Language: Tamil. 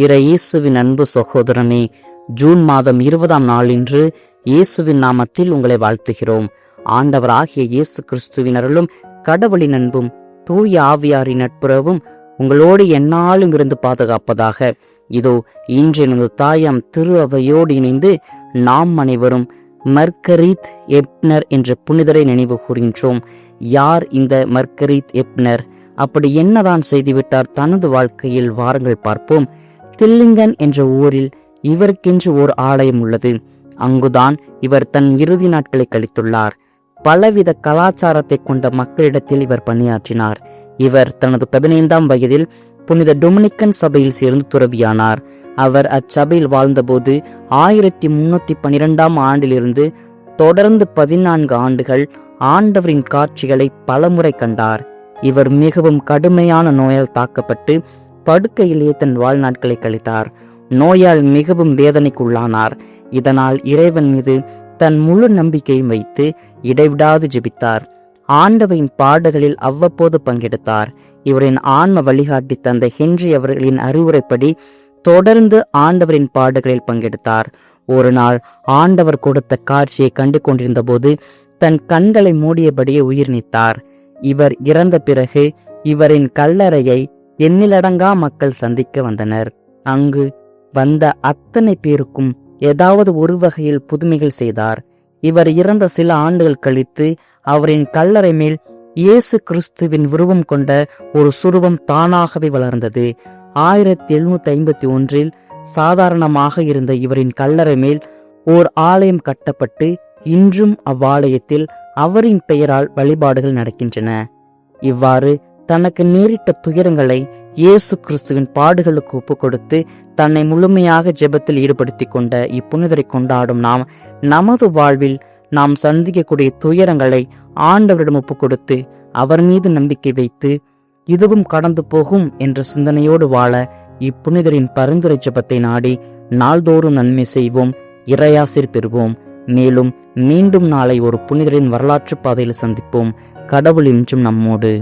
இறை இயேசுவின் அன்பு சகோதரனே ஜூன் மாதம் இருபதாம் நாளின்று இயேசுவின் நாமத்தில் உங்களை வாழ்த்துகிறோம். ஆண்டவராகிய இயேசு கிறிஸ்துவின் அருளும் கடவுளின் அன்பும் தூய ஆவியாரின் நட்புறவும் உங்களோடு என்னாலும் இருந்து பாதுகாப்பதாக. இதோ இன்று எனது தாயாம் திரு அவையோடு இணைந்து நாம் அனைவரும் மர்கரீத் எப்னர் என்ற புனிதரை நினைவு கூறுகின்றோம் யார் இந்த மர்கரீத் எப்னர்? அப்படி என்னதான் செய்துவிட்டார்? தனது வாழ்க்கையில் வாருங்கள் பார்ப்போம். தில்லிங்கன் என்ற ஊரில் இவருக்கென்று ஓர் ஆலயம் உள்ளது. அங்குதான் இவர் தன் இறுதி நாட்களை கழித்துள்ளார். பலவித கலாச்சாரத்தை கொண்ட மக்களிடத்தில் இவர் பணியாற்றினார். இவர் தனது பதினைந்தாம் வயதில் புனித டொமினிக்கன் சபையில் சேர்ந்து துறவியானார். அவர் அச்சபையில் வாழ்ந்தபோது ஆயிரத்தி முன்னூத்தி பனிரெண்டாம் ஆண்டிலிருந்து தொடர்ந்து பதினான்கு ஆண்டுகள் ஆண்டவரின் காட்சிகளை பலமுறை கண்டார். இவர் மிகவும் கடுமையான நோயால் தாக்கப்பட்டு படுக்கையிலேயே தன் வாழ்நாட்களை கழித்தார். நோயால் மிகவும் வேதனைக்குள்ளானார். இதனால் இறைவன் மீது தன் முழு நம்பிக்கையும் வைத்து இடைவிடாது ஜெபித்தார். ஆண்டவரின் பாடுகளில் அவ்வப்போது பங்கெடுத்தார். இவரின் ஆன்ம வழிகாட்டி தந்தை ஹென்றி அவர்களின் அறிவுரைப்படி தொடர்ந்து ஆண்டவரின் பாடுகளில் பங்கெடுத்தார். ஒரு நாள் ஆண்டவர் கொடுத்த காட்சியை கண்டு கொண்டிருந்த போது தன் கண்களை மூடியபடியே உயிர் நீத்தார். இவர் இறந்த பிறகு இவரின் கல்லறையை எண்ணிலடங்கா மக்கள் சந்திக்க வந்தனர். அங்கு வந்த அத்தனை பேருக்கும் ஏதாவது ஒரு வகையில் புதுமைகள் செய்தார். இவர் இறந்த சில ஆண்டுகள் கழித்து அவரின் கல்லறை மேல் இயேசு கிறிஸ்துவின் உருவம் கொண்ட ஒரு சுருவம் தானாகவே வளர்ந்தது. ஆயிரத்தி எழுநூத்தி ஐம்பத்தி ஒன்றில் சாதாரணமாக இருந்த இவரின் கல்லறை மேல் ஓர் ஆலயம் கட்டப்பட்டு இன்றும் அவ்வாலயத்தில் அவரின் பெயரால் வழிபாடுகள் நடக்கின்றன. இவ்வாறு தனக்கு நேரிட்ட துயரங்களை இயேசு கிறிஸ்துவின் பாடுகளுக்கு ஒப்பு கொடுத்து தன்னை முழுமையாக ஜெபத்தில் ஈடுபடுத்தி கொண்ட இப்புனிதரை கொண்டாடும் நாம் நமது வாழ்வில் நாம் சந்திக்கக்கூடிய துயரங்களை ஆண்டவரிடம் ஒப்பு கொடுத்து அவர் மீது நம்பிக்கை வைத்து இதுவும் கடந்து போகும் என்ற சிந்தனையோடு வாழ இப்புனிதரின் பரிந்துரை ஜெபத்தை நாடி நாள்தோறும் நன்மை செய்வோம் இறையாசிர் பெறுவோம். மேலும் மீண்டும் நாளை ஒரு புனிதரின் வரலாற்று பாதையில் சந்திப்போம். கடவுள் இன்றும் நம்மோடு.